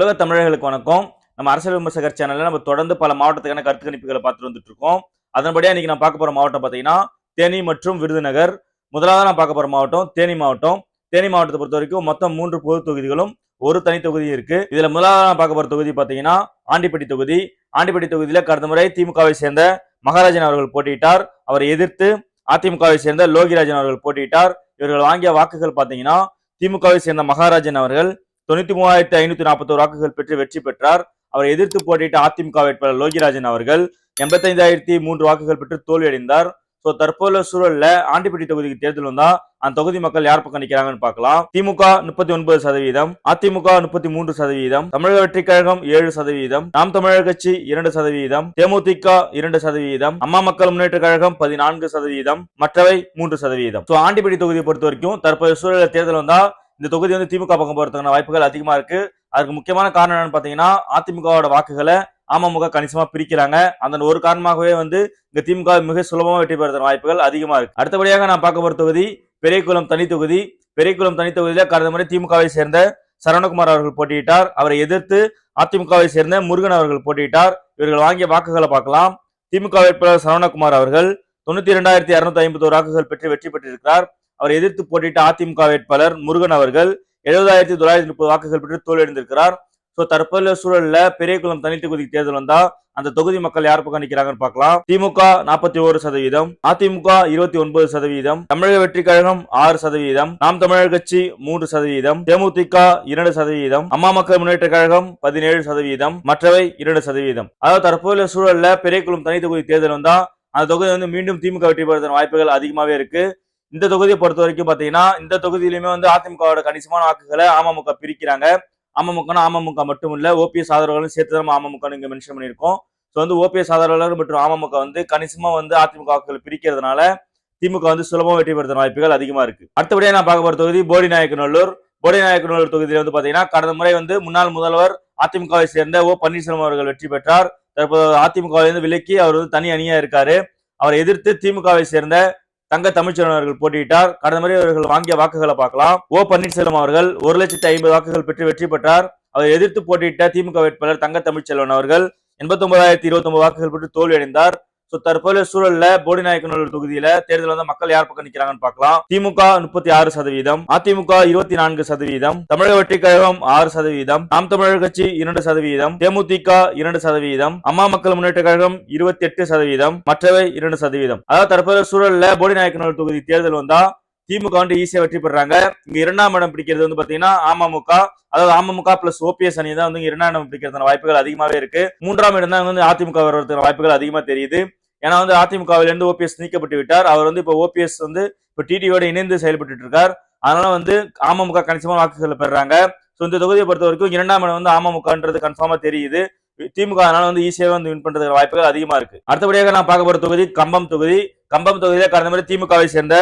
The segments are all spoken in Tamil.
உலக தமிழர்களுக்கு வணக்கம். நம்ம அரசியல் விமர்சகர் சேனல்ல நம்ம தொடர்ந்து பல மாவட்டத்துக்கான கருத்து கணிப்புகளை பார்த்துட்டு வந்துட்டு இருக்கோம். அதன்படியா இன்னைக்கு நான் பார்க்க போற மாவட்டம் பார்த்தீங்கன்னா தேனி மற்றும் விருதுநகர். முதலாவது நான் பார்க்க போற மாவட்டம் தேனி மாவட்டம். தேனி மாவட்டத்தை பொறுத்த வரைக்கும் மொத்தம் மூன்று பொது தொகுதிகளும் ஒரு தனி தொகுதி இருக்கு. இதுல முதலாவது நான் பார்க்க போற தொகுதி பார்த்தீங்கன்னா ஆண்டிப்பட்டி தொகுதி. ஆண்டிப்பட்டி தொகுதியில கடந்த முறை திமுகவை சேர்ந்த மகாராஜன் அவர்கள் போட்டியிட்டார். அவரை எதிர்த்து அதிமுகவை சேர்ந்த லோகிராஜன் அவர்கள் போட்டியிட்டார். இவர்கள் வாங்கிய வாக்குகள் பார்த்தீங்கன்னா திமுகவை சேர்ந்த மகாராஜன் அவர்கள் தொண்ணூத்தி மூவாயிரத்தி ஐநூத்தி நாற்பத்தோரு வாக்குகள் பெற்று வெற்றி பெற்றார். அவரை எதிர்த்து போட்டியிட்ட அதிமுக வேட்பாளர் லோகிராஜன் அவர்கள் எண்பத்தைந்தாயிரத்தி மூன்று வாக்குகள் பெற்று தோல்வியடைந்தார். சோ தற்போதுள்ள சூழல்ல ஆண்டிப்பட்டி தொகுதிக்கு தேர்தல் வந்தா அந்த தொகுதி மக்கள் யார் பக்கம் நிக்கிறாங்கன்னு பார்க்கலாம். திமுக முப்பத்தி ஒன்பது சதவீதம் அதிமுக முப்பத்தி மூன்று சதவீதம் தமிழக வெற்றி கழகம் ஏழு சதவீதம் நாம் தமிழர் கட்சி இரண்டு சதவீதம் தேமுதிக இரண்டு சதவீதம் அம்மா மக்கள் முன்னேற்ற கழகம் பதினான்கு சதவீதம் மற்றவை மூன்று சதவீதம். சோ ஆண்டிப்பட்டி தொகுதியை பொறுத்த வரைக்கும் தற்போதைய சூழல தேர்தல் வந்தா இந்த தொகுதி வந்து திமுக பக்கம் போறதுக்கான வாய்ப்புகள் அதிகமா இருக்கு. அதுக்கு முக்கியமான காரணம் என்னன்னு பாத்தீங்கன்னா அதிமுகவோட வாக்குகளை அமமுக கணிசமா பிரிக்கிறாங்க. அந்த ஒரு காரணமாகவே வந்து இந்த திமுக மிக சுலபமா வெற்றி பெறுற வாய்ப்புகள் அதிகமா இருக்கு. அடுத்தபடியாக நான் பார்க்க போற தொகுதி பெரியகுளம் தனி தொகுதி. பெரியகுளம் தனி தொகுதியில கடந்த முறை திமுகவை சேர்ந்த சரவணகுமார் அவர்கள் போட்டியிட்டார். அவரை எதிர்த்து அதிமுகவை சேர்ந்த முருகன் அவர்கள் போட்டியிட்டார். இவர்கள் வாங்கிய வாக்குகளை பார்க்கலாம். திமுக வேட்பாளர் சரவணகுமார் அவர்கள் தொண்ணூத்தி இரண்டாயிரத்தி இருநூத்தி ஐம்பத்தி வாக்குகள் பெற்று வெற்றி பெற்றிருக்கிறார். அவர் எதிர்த்து போட்டியிட்ட அதிமுக வேட்பாளர் முருகன் அவர்கள் எழுபதாயிரத்தி தொள்ளாயிரத்தி முப்பது வாக்குகள் பெற்று தோல்வியடைந்திருக்கிறார். ஸோ தற்போதைய சூழல்ல பெரியகுளம் தனி தொகுதி தேர்தல் வந்தா அந்த தொகுதி மக்கள் யார் பக்கம் நிக்கிறாங்கன்னு பார்க்கலாம். திமுக நாற்பத்தி ஒரு சதவீதம் அதிமுக இருபத்தி ஒன்பது சதவீதம் தமிழக வெற்றி கழகம் ஆறு சதவீதம் நாம் தமிழர் கட்சி மூன்று சதவீதம் தேமுதிக இரண்டு சதவீதம் அம்மா மக்கள் முன்னேற்ற கழகம் பதினேழு சதவீதம் மற்றவை இரண்டு சதவீதம். அதாவது தற்போதைய சூழல்ல பெரியகுளம் தனி தொகுதி தேர்தல் வந்தா அந்த தொகுதி வந்து மீண்டும் திமுக வெற்றி பெறுவதற்கான வாய்ப்புகள் அதிகமாவே இருக்கு. இந்த தொகுதியை பொறுத்த வரைக்கும் பாத்தீங்கன்னா இந்த தொகுதியிலுமே வந்து அதிமுகவோட கணிசமான வாக்குகளை அமமுக பிரிக்கிறாங்க. அமமுகனா அமமுக மட்டும் இல்ல ஓபிஎஸ் ஆதரவாளர்களும் சேர்த்து தான் அமமுக இங்க மென்ஷன் பண்ணியிருக்கோம். ஸோ வந்து ஓபிஎஸ் ஆதரவாளர்கள் மற்றும் அமமுக வந்து கணிசமா வந்து அதிமுக வாக்குகளை பிரிக்கிறதுனால திமுக வந்து சுலபமாக வெற்றி பெறுத்த வாய்ப்புகள் அதிகமா இருக்கு. அடுத்தபடியாக நான் பார்க்க போற தொகுதி போடி நாயக்கநல்லூர். போடி நாயக்கநல்லூர் தொகுதியில வந்து பாத்தீங்கன்னா கடந்த முறை வந்து முன்னாள் முதல்வர் அதிமுகவை சேர்ந்த ஓ பன்னீர்செல்வம் அவர்கள் வெற்றி பெற்றார். தற்போது அதிமுகவிலிருந்து விலக்கி அவர் வந்து தனி அணியா இருக்காரு. அவரை எதிர்த்து திமுகவை சேர்ந்த தங்க தமிழ்ச்செல்வன் அவர்கள் போட்டியிட்டார். கடந்த முறை அவர்கள் வாங்கிய வாக்குகளை பார்க்கலாம். ஓ பன்னீர்செல்வம் அவர்கள் ஒரு லட்சத்தி ஐம்பது வாக்குகள் பெற்று வெற்றி பெற்றார். அவரை எதிர்த்து போட்டியிட்ட திமுக வேட்பாளர் தங்க தமிழ்ச்செல்வன் அவர்கள் எண்பத்தி ஒன்பதாயிரத்தி இருபத்தி ஒன்பது வாக்குகள் பெற்று தோல்வியடைந்தார். சோ தற்போதைய சூழல்ல போடி நாயக்கனூர் தொகுதியில தேர்தல் வந்து மக்கள் யார் பக்கம் நிக்கிறாங்கன்னு பார்க்கலாம். திமுக முப்பத்தி ஆறு சதவீதம் அதிமுக இருபத்தி நான்கு சதவீதம் தமிழக வெற்றி கழகம் ஆறு சதவீதம் நாம் தமிழர் கட்சி இரண்டு சதவீதம் தேமுதிக இரண்டு சதவீதம் அம்மா மக்கள் முன்னேற்ற கழகம் இருபத்தி எட்டு சதவீதம் மற்றவை இரண்டு சதவீதம். அதாவது தற்போதைய சூழல்ல போடி நாயக்கனூர் தொகுதி தேர்தல் வந்தா திமுக வந்து ஈஸியா வெற்றி பெறாங்க. இங்க இரண்டாம் இடம் பிடிக்கிறது வந்து பாத்தீங்கன்னா அமமுக அதாவது அமமுக பிளஸ் ஓபிஎஸ் அணி தான் வந்து இரண்டாம் இடம் பிடிக்கிறதுக்கான வாய்ப்புகள் அதிகமாவே இருக்கு. மூன்றாம் இடம் தான் வந்து அதிமுக வருவதற்கான வாய்ப்புகள் அதிகமா தெரியுது. ஏன்னா வந்து அதிமுகவிலிருந்து ஓபிஎஸ் நீக்கப்பட்டு விட்டார். அவர் வந்து இப்போ ஓபிஎஸ் வந்து இப்போ டிடியோட இணைந்து செயல்பட்டு இருக்கார் அதனால வந்து அமமுக கணிசமான வாக்குகளை பெறாங்க ஸோ இந்த தொகுதியை பொறுத்த வரைக்கும் இரண்டாம் இடம் வந்து அமமுகன்றது கன்ஃபார்மா தெரியுது. திமுக அதனால வந்து ஈஸியாக வந்து வின் பண்றதுக்கு வாய்ப்புகள் அதிகமா இருக்கு. அடுத்தபடியாக நான் பார்க்க போற தொகுதி கம்பம் தொகுதி. கம்பம் தொகுதியில கடந்த முறை திமுகவை சேர்ந்த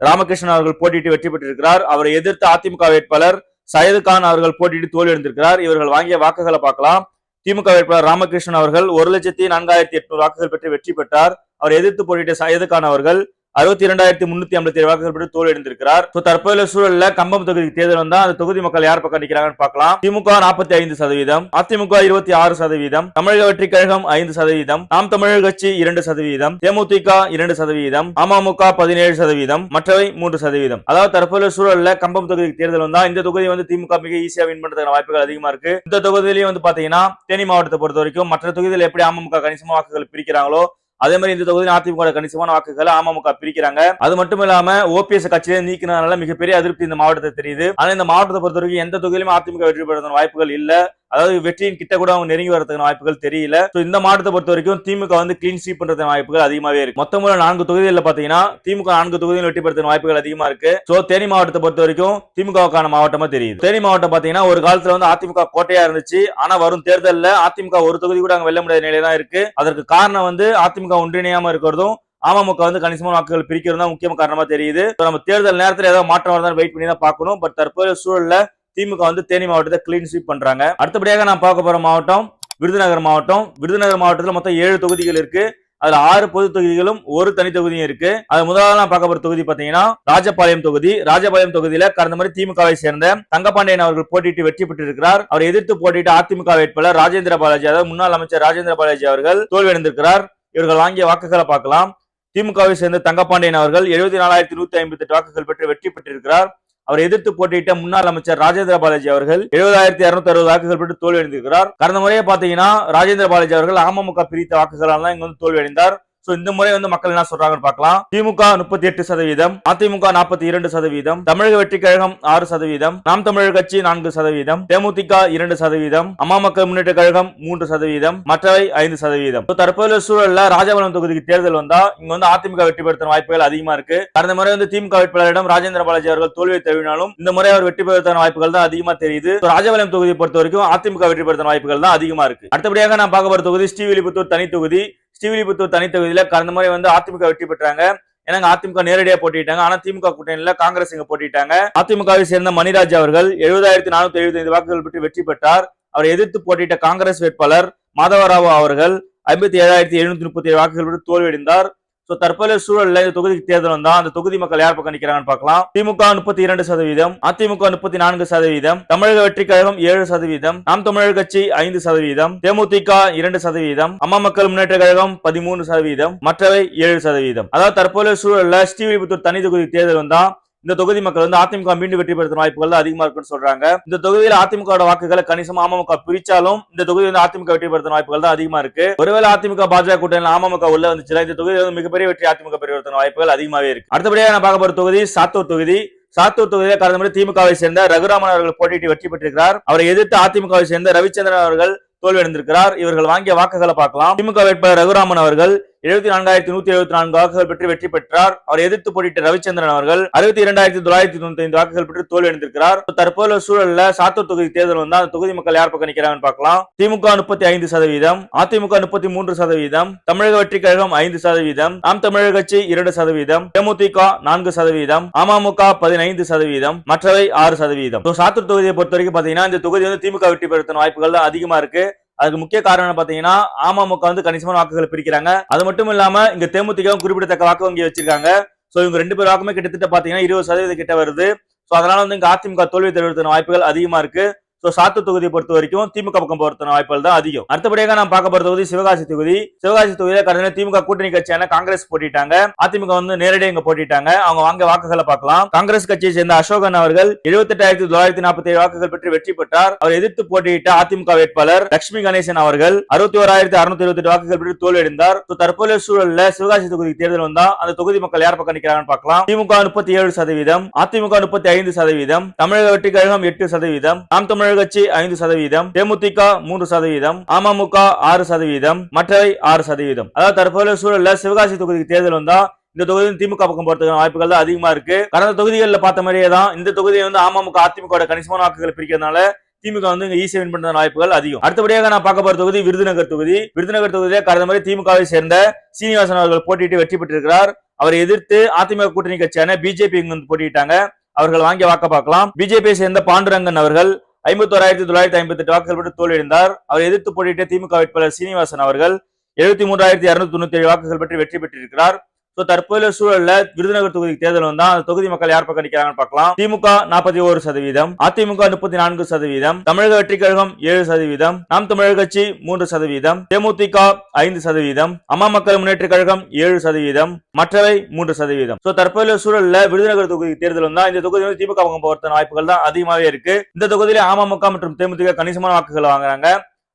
ராமகிருஷ்ணன் அவர்கள் போட்டியிட்டு வெற்றி பெற்றிருக்கிறார். அவரை எதிர்த்து அதிமுக வேட்பாளர் சயது கான் அவர்கள் போட்டியிட்டு தோல்வி அடைந்திருக்கிறார். இவர்கள் வாங்கிய வாக்குகளை பார்க்கலாம். திமுக வேட்பாளர் ராமகிருஷ்ணன் அவர்கள் ஒரு லட்சத்தி நான்காயிரத்தி எட்நூறு வாக்குகள் பெற்று வெற்றி பெற்றார். அவர் எதிர்த்து போட்டியிட்ட சையது அவர்கள் அறுபத்தி இரண்டாயிரத்தி முன்னூத்தி ஐம்பத்தி ஏழு வாக்குகள் பெற்று தோல்வி அடைந்திருக்கிறார் தற்போதைய சூழல்ல கம்பம் தொகுதிக்கு தேர்தல் வந்தா அந்த தொகுதி மக்கள் யார் பக்கம் நிற்கிறாங்கன்னு பார்க்கலாம். திமுக நாற்பத்தி ஐந்து சதவீதம் அதிமுக இருபத்தி ஆறு சதவீதம் தமிழக வெற்றி கழகம் ஐந்து சதவீதம் நாம் தமிழர் கட்சி இரண்டு சதவீதம் தேமுதிக இரண்டு சதவீதம் அமமுக பதினேழு சதவீதம் மற்றவை மூன்று சதவீதம். அதாவது தற்போதைய சூழல்ல கம்பம் தொகுதிக்கு தேர்தல் வந்தா இந்த தொகுதி வந்து திமுக மிக ஈஸியா வின் பண்றதுக்கான வாய்ப்புகள் அதிகமா இருக்கு. இந்த தொகுதியிலையும் வந்து பாத்தீங்கன்னா தேனி மாவட்டத்தை பொறுத்த வரைக்கும் மற்ற தொகுதியில் எப்படி அமமுக கணிசமா வாக்குகள் பிரிக்கிறாங்களோ அதே மாதிரி இந்த தொகுதியில் அதிமுக கணிசமான வாக்குகளை அமமுக பிரிக்கிறாங்க. அது மட்டும் இல்லாம ஓபிஎஸ் கட்சியில நீக்கினதுனால மிகப்பெரிய அதிருப்தி இந்த மாவட்டத்தை தெரியுது. ஆனா இந்த மாவட்டத்தை பொறுத்தவரைக்கும் எந்த தொகுதியிலுமே அதிமுக வெற்றி பெறுவதற்கான வாய்ப்புகள் இல்ல. அதாவது வெற்றியின் கிட்ட கூட அவங்க நெருங்கி வரதுக்கான வாய்ப்புகள் தெரியல. இந்த மாவட்டத்தை பொறுத்த வரைக்கும் திமுக வந்து கிளீன் ஸ்வீப் பண்றது வாய்ப்புகள் அதிகமாவே இருக்கு. மொத்தமுள்ள நான்கு தொகுதிகளில் பாத்தீங்கன்னா திமுக நான்கு தொகுதியில் வெற்றி பெறதுக்கான வாய்ப்புகள் அதிகமா இருக்கு. சோ தேனி மாவட்டத்தை பொறுத்த வரைக்கும் திமுகவுக்கான மாவட்டமா தெரியுது. தேனி மாவட்டம் பாத்தீங்கன்னா ஒரு காலத்துல வந்து அதிமுக கோட்டையா இருந்துச்சு. ஆனா வரும் தேர்தலில் அதிமுக ஒரு தொகுதி கூட அங்க வெல்ல முடியாத நிலையில தான் இருக்கு. அதற்கு காரணம் வந்து அதிமுக ஒன்றிணையாம இருக்கிறதும் அமமுக வந்து கணிசமான வாக்குகள் பிரிக்கிறது தான் முக்கிய காரணமா தெரியுது. நம்ம தேர்தல் நேரத்தில் ஏதாவது மாற்றம் வரதான் வெயிட் பண்ணி தான் பார்க்கணும். பட் தற்போதைய சூழல்ல திமுக வந்து தேனி மாவட்டத்தை கிளீன் ஸ்வீப் பண்றாங்க. அடுத்தபடியாக நான் பார்க்க போற மாவட்டம் விருதுநகர் மாவட்டம். விருதுநகர் மாவட்டத்தில் மொத்தம் ஏழு தொகுதிகள் இருக்கு. அதுல ஆறு பொது தொகுதிகளும் ஒரு தனி தொகுதியும் இருக்கு. அது முதலாவது நான் பார்க்க போற தொகுதி பாத்தீங்கன்னா ராஜபாளையம் தொகுதி. ராஜபாளையம் தொகுதியில கடந்த முறை திமுகவை சேர்ந்த தங்கபாண்டியன் அவர்கள் போட்டிட்டு வெற்றி பெற்றிருக்கிறார். அவரை எதிர்த்து போட்டிட்டு அதிமுக வேட்பாளர் ராஜேந்திர பாலாஜி அதாவது முன்னாள் அமைச்சர் ராஜேந்திர பாலாஜி அவர்கள் தோல்வியடைந்திருக்கிறார். இவர்கள் வாங்கிய வாக்குகளை பார்க்கலாம். திமுகவை சேர்ந்த தங்கப்பாண்டியன் அவர்கள் எழுபத்தி நாலாயிரத்தி நூத்தி ஐம்பத்தி எட்டு வாக்குகள் பெற்று வெற்றி பெற்றிருக்கிறார். அவர் எதிர்த்து போட்டியிட்ட முன்னாள் அமைச்சர் ராஜேந்திர பாலாஜி அவர்கள் எழுபதாயிரத்தி இருநூத்தி அறுபது வாக்குகள் பெற்று தோல்வியடைந்திருக்கிறார். கடந்த முறையே பாத்தீங்கன்னா ராஜேந்திர பாலாஜி அவர்கள் அமமுக பிரித்த வாக்குகளால் தான் இங்க வந்து தோல்வியடைந்தார். சோ இந்த முறை வந்து மக்கள் என்ன சொல்றாங்கன்னு பார்க்கலாம். திமுக முப்பத்தி எட்டு சதவீதம் அதிமுக நாற்பத்தி இரண்டு சதவீதம் தமிழக வெற்றி கழகம் ஆறு சதவீதம் நாம் தமிழர் கட்சி நான்கு சதவீதம் தேமுதிக இரண்டு சதவீதம் அம்மா மக்கள் முன்னேற்ற கழகம் மூன்று சதவீதம் மற்றவை ஐந்து சதவீதம். தற்போது தற்போதைய சூழல்ல ராஜபாளையம் தொகுதிக்கு தேர்தல் வந்தா இங்க வந்து அதிமுக வெற்றி பெறுத்தன வாய்ப்புகள் அதிகமா இருக்கு. கடந்த முறை வந்து திமுக வேட்பாளரிடம் ராஜேந்திர பாலாஜி அவர்கள் தோல்வியை தழுவினாலும் இந்த முறை அவர் வெற்றி பெறுவதற்கான வாய்ப்புகள் தான் அதிகமா தெரியுது. ராஜபாளையம் தொகுதியை பொறுத்த வரைக்கும் அதிமுக வெற்றி பெறுத்த வாய்ப்புகள் தான் அதிகமா இருக்கு. அடுத்தபடியாக நான் பார்க்க போற தொகுதி ஸ்ரீவில்லிபுத்தூர் தனி தொகுதி. ஸ்ரீவில்லிபுத்தூர் தனித்தொகுதியில கடந்த முறை வந்து அதிமுக வெற்றி பெற்றாங்க. ஏன்னா அதிமுக நேரடியா போட்டிட்டாங்க ஆனா திமுக கூட்டணியில காங்கிரஸ் இங்க போட்டிட்டாங்க அதிமுகவை சேர்ந்த மணிராஜ் அவர்கள் எழுபதாயிரத்தி நானூத்தி எழுபத்தி ஐந்து வாக்குகள் பெற்று வெற்றி பெற்றார். அவரை எதிர்த்து போட்டியிட்ட காங்கிரஸ் வேட்பாளர் மாதவராவ் அவர்கள் ஐம்பத்தி ஏழாயிரத்தி எழுநூத்தி முப்பத்தி ஏழு வாக்குகள் பெற்று தோல்வியடைந்தார். ஸோ தற்போதைய சூழல்ல இந்த தொகுதிக்கு தேர்தல் வந்தா அந்த தொகுதி மக்கள் யார் பக்கம் நிற்கிறாங்கன்னு பார்க்கலாம். திமுக முப்பத்தி இரண்டு சதவீதம் அதிமுக முப்பத்தி நான்கு சதவீதம் தமிழக வெற்றி கழகம் ஏழு சதவீதம் நாம் தமிழர் கட்சி ஐந்து சதவீதம் தேமுதிக இரண்டு சதவீதம் அம்மா மக்கள் முன்னேற்ற கழகம் பதிமூணு சதவீதம் மற்றவை ஏழு சதவீதம். அதாவது தற்போதைய சூழல்ல ஸ்ரீவில்லிபுத்தூர் தனி தொகுதி தேர்தல் வந்தா இந்த தொகுதி மக்கள் வந்து அதிமுக மீண்டும் வெற்றி பெறுத்த வாய்ப்புகள் அதிகமா இருக்குன்னு சொல்றாங்க. இந்த தொகுதியில் அதிமுக வாக்குகளை கணிசமா அமமுக பிரிச்சாலும் இந்த தொகுதி வந்து அதிமுக வெற்றி பெறுத்த வாய்ப்புகள் தான் அதிகமா இருக்கு. ஒருவேளை அதிமுக பாஜக கூட்டணியில் அமமுக உள்ள வந்துச்சுன்னா இந்த தொகுதி வந்து மிகப்பெரிய வெற்றி அதிமுக பெறுவதற்கான வாய்ப்புகள் அதிகமாவே இருக்கு. அடுத்தபடியாக நான் பார்க்க போற தொகுதி சாத்தூர் தொகுதி. சாத்தூர் தொகுதியில கடந்த முறை திமுகவை சேர்ந்த ரகுராமன் அவர்கள் போட்டியிட்டு வெற்றி பெற்றிருக்கிறார். அவரை எதிர்த்து அதிமுகவை சேர்ந்த ரவிச்சந்திரன் அவர்கள் தோல்வியடைந்திருக்கிறார். இவர்கள் வாங்கிய வாக்குகளை பார்க்கலாம். திமுக வேட்பாளர் ரகுராமன் அவர்கள் எழுபத்தி நான்காயிரத்தி நூத்தி எழுபத்தி நான்கு வாக்குகள் பெற்று வெற்றி பெற்றார். அவரை எதிர்த்து போட்டியிட்ட ரவிச்சந்திரன் அவர்கள் அறுபத்தி இரண்டாயிரத்தி தொள்ளாயிரத்தி தொண்ணூத்தி ஐந்து வாக்குகள் பெற்று தோல்வி அடைந்திருக்கிறார். தற்போதைய சூழல்ல சாத்தூர் தொகுதி தேர்தல் வந்தா அந்த தொகுதி மக்கள் யார் பக்கம் நிக்கிறாங்கன்னு பார்க்கலாம். திமுக முப்பத்தி ஐந்து சதவீதம் அதிமுக முப்பத்தி மூன்று சதவீதம் தமிழக வெற்றி கழகம் ஐந்து சதவீதம் நாம் தமிழர் கட்சி இரண்டு சதவீதம் தேமுதிக நான்கு சதவீதம் அமமுக பதினைந்து சதவீதம் மற்றவை ஆறு சதவீதம். சாத்தூர் தொகுதியை பொறுத்த வரைக்கும் பாத்தீங்கன்னா இந்த தொகுதி வந்து திமுக வெற்றி பெறுத்தின வாய்ப்புகள் தான் அதிகமா இருக்கு. அதுக்கு முக்கிய காரணம் பாத்தீங்கன்னா அமமுக வந்து கணிசமான வாக்குகளை பிரிக்கிறாங்க. அது மட்டும் இல்லாம இங்க தேமுதிகவும் குறிப்பிடத்தக்க வாக்கு வங்கி வச்சிருக்காங்க. சோ இவங்க ரெண்டு பேர் வாக்குமே கிட்டத்தட்ட பாத்தீங்கன்னா இருபது சதவீதம் கிட்ட வருது. சோ அதனால வந்து இங்க அதிமுக தோல்வி தருவதற்கான வாய்ப்புகள் அதிகமா இருக்கு. சோ சாத்து தொகுதியை பொறுத்த வரைக்கும் திமுக பக்கம் போறதுக்கான வாய்ப்புகள் தான் அதிகம். அடுத்தபடியாக நான் பார்க்க போற தொகுதி சிவகாசி தொகுதி. சிவகாசி தொகுதியில கடந்த திமுக கூட்டணி கட்சியான காங்கிரஸ் போட்டிட்டாங்க. அதிமுக வந்து நேரடியாக இங்க போட்டிட்டாங்க. அவங்க வாங்க வாக்குகளை பார்க்கலாம். காங்கிரஸ் கட்சியை சேர்ந்த அசோகன் அவர்கள் எழுபத்தி எட்டாயிரத்தி தொள்ளாயிரத்தி நாற்பத்தி ஏழு வாக்குகள் பெற்று வெற்றி பெற்றார். அவர் எதிர்த்து போட்டியிட்ட அதிமுக வேட்பாளர் லட்சுமி கணேசன் அவர்கள் அறுபத்தி ஓராயிரத்தி அறுநூத்தி இருபத்தி எட்டு வாக்குகள் பெற்று தோல்வியடைந்தார். தற்போதைய சூழல்ல சிவகாசி தொகுதிக்கு தேர்தல் வந்தா அந்த தொகுதி மக்கள் யார் பக்கம் நிற்கிறாங்கன்னு பார்க்கலாம். திமுக முப்பத்தி ஏழு சதவீதம் அதிமுக முப்பத்தி ஐந்து சதவீதம் தமிழக வெற்றி கழகம் எட்டு சதவீதம் நாம் தமிழர் கட்சி ஐந்து சதவீதம் தேமுதிக மூன்று சதவீதம் அமமுக ஆறு சதவீதம் மற்றவை ஆறு சதவீதம். அதாவது தற்போதைய சூழல்ல சிவகாசி தொகுதிக்கு தேர்தல் வந்தா இந்த தொகுதியில் திமுக பக்கம் போறதுக்கான வாய்ப்புகள் தான் அதிகமா இருக்கு. கடந்த தொகுதிகளில் பார்த்த மாதிரியே தான் இந்த தொகுதியை வந்து அமமுக அதிமுக கணிசமான வாக்குகளை பிரிக்கிறதுனால திமுக வந்து இங்க ஈஸியா வின் பண்ற வாய்ப்புகள் அதிகம். அடுத்தபடியாக நான் பார்க்க போற தொகுதி விருதுநகர் தொகுதி. விருதுநகர் தொகுதியில கடந்த மாதிரி திமுகவை சேர்ந்த சீனிவாசன் அவர்கள் போட்டியிட்டு வெற்றி பெற்றிருக்கிறார். அவரை எதிர்த்து அதிமுக கூட்டணி கட்சியான பிஜேபி இங்க வந்து போட்டியிட்டாங்க. அவர்கள் வாங்கிய வாக்க பார்க்கலாம். பிஜேபியை சேர்ந்த பாண்டுரங்கன் அவர்கள் ஐம்பத்தோராயிரத்தி தொள்ளாயிரத்தி ஐம்பத்தி எட்டு வாக்குகள் பெற்று தோல்வியடைந்தார். அவர் எதிர்த்து போட்டியிட்ட திமுக வேட்பாளர் சீனிவாசன் அவர்கள் எழுபத்தி மூன்றாயிரத்தி அறுநூத்தி தொண்ணூத்தி ஏழு வாக்குகள் பெற்று வெற்றி பெற்றிருக்கிறார். ஸோ தற்போதைய சூழல்ல விருதுநகர் தொகுதிக்கு தேர்தல் வந்தா அந்த தொகுதி மக்கள் யார் பக்கம் நிற்கிறாங்கன்னு பார்க்கலாம். திமுக நாற்பத்தி ஒரு சதவீதம் அதிமுக முப்பத்தி நான்கு சதவீதம் தமிழக வெற்றி கழகம் ஏழு சதவீதம் நாம் தமிழர் கட்சி மூன்று சதவீதம் தேமுதிக ஐந்து சதவீதம் அம்மா மக்கள் முன்னேற்ற கழகம் ஏழு சதவீதம் மற்றவை மூன்று சதவீதம். ஸோ தற்போதைய சூழல்ல விருதுநகர் தொகுதி தேர்தல் வந்தா இந்த தொகுதி வந்து திமுக பக்கம் போகிறதுக்கான வாய்ப்புகள் தான் அதிகமாகவே இருக்கு. இந்த தொகுதியில அமமுக மற்றும் தேமுதிக கணிசமான வாக்குகள் வாங்குறாங்க.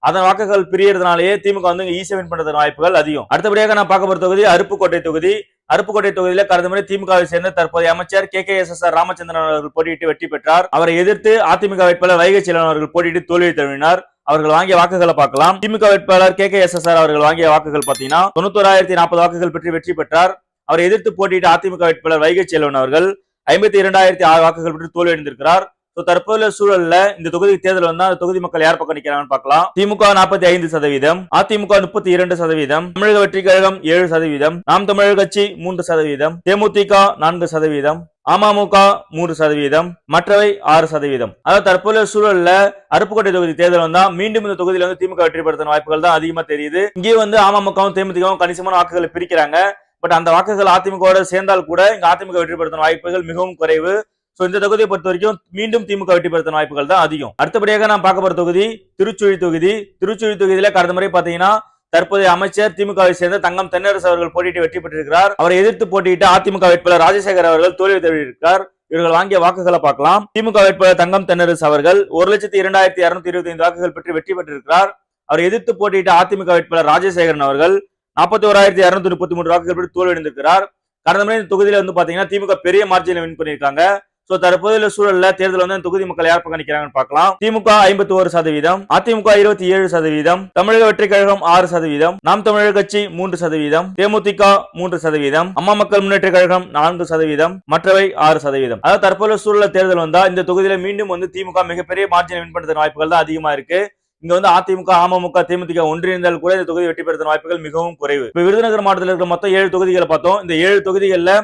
அதன் வாக்குகள் பிரியறதுனாலேயே திமுக வந்து ஈஸியா e வின் வாய்ப்புகள் அதிகம். அடுத்தபடியாக நான் பார்க்க போற தொகுதி அருப்புக்கோட்டை தொகுதி. அருப்புக்கோட்டை தொகுதியில கடந்த முறை திமுகவை சேர்ந்த தற்போதைய அமைச்சர் K K S S R Ramachandran அவர்கள் போட்டியிட்டு வெற்றி பெற்றார். அவரை எதிர்த்து அதிமுக வேட்பாளர் வைகை செல்வன் அவர்கள் போட்டியிட்டு தோல்வியை தழுவினார். அவர்கள் வாங்கிய வாக்குகளை பார்க்கலாம். திமுக வேட்பாளர் K K S S R அவர்கள் வாங்கிய வாக்குகள் பாத்தீங்கன்னா தொண்ணூத்தோராயிரத்தி நாற்பது வாக்குகள் பெற்று வெற்றி பெற்றார். அவரை எதிர்த்து போட்டியிட்ட அதிமுக வேட்பாளர் வைகை செல்வன் அவர்கள் ஐம்பத்தி இரண்டாயிரத்தி ஆறு வாக்குகள் பெற்று தோல்வியடைந்திருக்கிறார். ஸோ தற்போதைய சூழல்ல இந்த தொகுதி தேர்தல் வந்தா அந்த தொகுதி மக்கள் யார் பக்கம் நிக்கிறாங்கன்னு பார்க்கலாம். திமுக நாற்பத்தி ஐந்து சதவீதம் அதிமுக முப்பத்தி இரண்டு சதவீதம் தமிழக வெற்றி கழகம் ஏழு சதவீதம் நாம் தமிழர் கட்சி மூன்று சதவீதம் தேமுதிக நான்கு சதவீதம் அமமுக மூன்று சதவீதம் மற்றவை ஆறு சதவீதம். அதாவது தற்போதைய சூழல்ல அருப்புக்கோட்டை தொகுதி தேர்தல் வந்தா மீண்டும் இந்த தொகுதியில வந்து திமுக வெற்றி பெறுத்த வாய்ப்புகள் தான் அதிகமா தெரியுது. இங்கே வந்து அமமுகவும் தேமுதிகவும் கணிசமான வாக்குகளை பிரிக்கிறாங்க. பட் அந்த வாக்குகள் அதிமுகவோட சேர்ந்தால் கூட இங்க அதிமுக வெற்றி பெறுத்த வாய்ப்புகள் மிகவும் குறைவு. சோ இந்த தொகுதியை பொறுத்த வரைக்கும் மீண்டும் திமுக வெற்றி பெறுத்த வாய்ப்புகள் தான் அதிகம். அடுத்தபடியாக நான் பார்க்க போற தொகுதி திருச்சுழி தொகுதி. திருச்சுழி தொகுதியில கடந்த முறை பாத்தீங்கன்னா தற்போதைய அமைச்சர் திமுகவை சேர்ந்த தங்கம் தென்னரசு அவர்கள் போட்டியிட்டு வெற்றி பெற்றிருக்கிறார். அவரை எதிர்த்து போட்டியிட்ட அதிமுக வேட்பாளர் ராஜசேகர் அவர்கள் தோல்வி தழுவியிருக்கிறார். இவர்கள் வாங்கிய வாக்குகளை பார்க்கலாம். திமுக வேட்பாளர் தங்கம் தென்னரசு அவர்கள் ஒரு லட்சத்தி இரண்டாயிரத்தி இருநூத்தி இருபத்தி ஐந்து வாக்குகள் பெற்று வெற்றி பெற்றிருக்கிறார். அவரை எதிர்த்து போட்டியிட்ட அதிமுக வேட்பாளர் ராஜசேகரன் அவர்கள் நாற்பத்தி ஓராயிரத்தி இருநூத்தி முப்பத்தி மூன்று வாக்குகள் பெற்று தோல்வியடைந்திருக்கிறார். கடந்த முறை இந்த தொகுதியில வந்து பாத்தீங்கன்னா திமுக பெரிய மார்ஜினில் வின் பண்ணியிருக்காங்க. சோ தற்போதைய சூழல்ல தேர்தல் வந்து தொகுதி மக்கள் யார் பக்கம் நிக்கிறாங்கன்னு பார்க்கலாம். திமுக ஐம்பத்தி ஒரு சதவீதம் அதிமுக இருபத்தி ஏழு சதவீதம் தமிழக வெற்றி கழகம் ஆறு சதவீதம் நாம் தமிழர் கட்சி மூன்று சதவீதம் தேமுதிக மூன்று சதவீதம் அம்மா மக்கள் முன்னேற்ற கழகம் நான்கு சதவீதம் மற்றவை ஆறு சதவீதம். அதாவது தற்போதைய சூழல தேர்தல் வந்தா இந்த தொகுதியில மீண்டும் வந்து திமுக மிகப்பெரிய மார்ஜினை வின் பண்றதுக்கு வாய்ப்புகள் தான் அதிகமா இருக்கு. இங்க வந்து அதிமுக அமமுக தேமுதிக ஒன்றிணைந்தால் கூட இந்த தொகுதி வெற்றி பெறுத்த வாய்ப்புகள் மிகவும் குறைவு. இப்ப விருதுநகர் மாவட்டத்தில் இருக்கிற மொத்தம் ஏழு தொகுதிகளை பார்த்தோம். இந்த ஏழு தொகுதிகளில்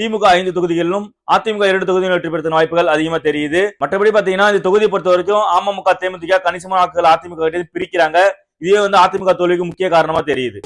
திமுக ஐந்து தொகுதிகளிலும் அதிமுக இரண்டு தொகுதிகளும் வெற்றி பெறுத்த வாய்ப்புகள் அதிகமா தெரியுது. மற்றபடி பாத்தீங்கன்னா இந்த தொகுதி பொறுத்த வரைக்கும் அமமுக தேமுதிக கணிசமான வாக்குகள் அதிமுக கிட்ட பிரிக்கிறாங்க. இதே வந்து அதிமுக தோல்விக்கு முக்கிய காரணமா தெரியுது.